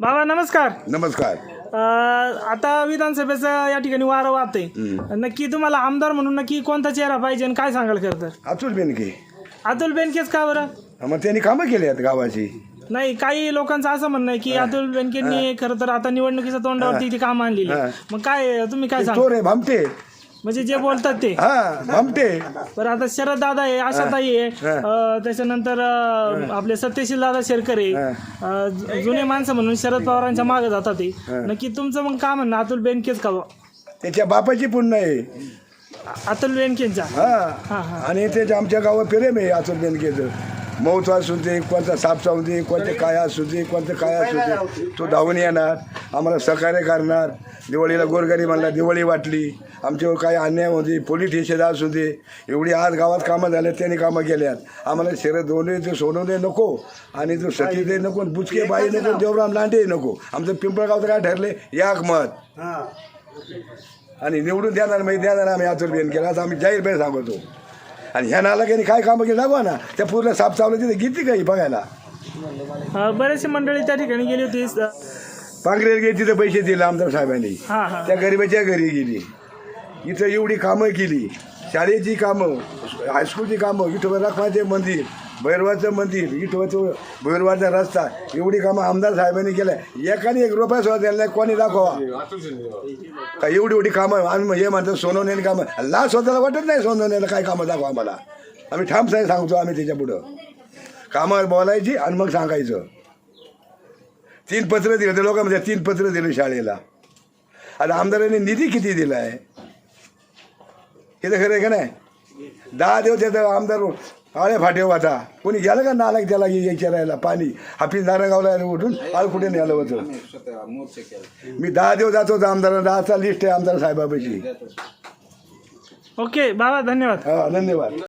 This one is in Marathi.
बाबा नमस्कार. नमस्कार. अं, आता विधानसभेचं या ठिकाणी वारं वाहतंय. नक्की तुम्हाला आमदार म्हणून नक्की कोणता चेहरा पाहिजे आणि काय सांगाल खरं तर? अतुल बेनके. अतुल बेनकेच का बरं? मग त्यांनी कामं केली आहेत गावाची. नाही काही लोकांचं असं म्हणणं आहे की अतुल बेनकेंनी खरं तर आता निवडणुकीच्या तोंडावरती ती कामं आणलेली. मग काय तुम्ही काय सांग चोर आहे भामटे. म्हणजे जे बोलतात ते. हा भामटे बरं आता शरद दादा आहे आशाताई आहे. अं, त्याच्यानंतर अं, आपले सत्यशील दादा शेरकर आहे. अं, जु- जुने माणसं म्हणून शरद पवारांच्या मागे जातात ते. नक्की तुमचं मग काय म्हणणं अतुल बेनकेच का? त्याच्या बापाची पुण्य आहे. अतुल बेनकेंचा? हा, हा हा. आणि त्याच्या आमच्या गावात प्रेम आहे अतुल बेनकेचं. मौत असू दे कोणता साप चावू दे कोणते काय असू दे कोणतं काय असू दे. तो धावून येणार आम्हाला सहकार्य करणार दिवाळीला गोरगरिबांना दिवाळी वाटली आमच्यावर काही अन्याय होते पोलीस स्टेशन असू दे एवढी आज गावात कामं झाले त्यांनी कामं केल्यात. आम्हाला शरद दोन्ही ते सोडवणे नको आणि तो सती दे नको बुचके बाई नको देवराम लांडे नको आमचं पिंपळगावचं काय ठरले? याक मत. आणि निवडून देणार म्हणजे देणार आम्ही अतुल बेन केला असं आम्ही जाहीरपणे सांगतो. आणि ह्या नालाक्याने काय कामं केली दाखवा ना. त्या पूर्ण साप चावलं तिथे किती काही बघायला? बरेचसे मंडळी त्या ठिकाणी गेली होती. अं, पांघरेल गेली तिथे पैसे दिले आमदार साहेबांनी. हा हा. त्या गरीबाच्या घरी गेली. इथं एवढी कामं केली. शाळेची कामं. हायस्कूलची कामं विठोबा रखमाचे मंदिर भैरवाचं मंदिर विठोबाचं भैरवाचा रस्ता एवढी कामं आमदार साहेबांनी केल्या. एकाने एक रुपया सुद्धा दिला नाही कोणी दाखवा. का एवढी एवढी कामं आणि हे म्हणतात सोनवण्याने कामं. ला स्वतःला वाटत नाही सोनवण्याला काय कामं दाखवा आम्हाला. आम्ही ठाम साहेब सांगतो आम्ही त्याच्या पुढं. कामावर बोलायची आणि मग सांगायचं. तीन पत्र दिले ते म्हणजे तीन पत्र दिले शाळेला. आता आमदारांनी निधी किती दिला आहे हे तर खरं आहे का नाही? दहा दिवस त्याचा आमदार आळे फाटे होता कोणी गेलं का नालायक त्याला विचारायला पाणी. हाफिज नारायणगावला उठून आळ कुठे नेलं होतं? मी दहा दिवस जातो होतो आमदारांना दहाचा लिस्ट आहे आमदार साहेबापाशी. ओके बाबा धन्यवाद. हा धन्यवाद.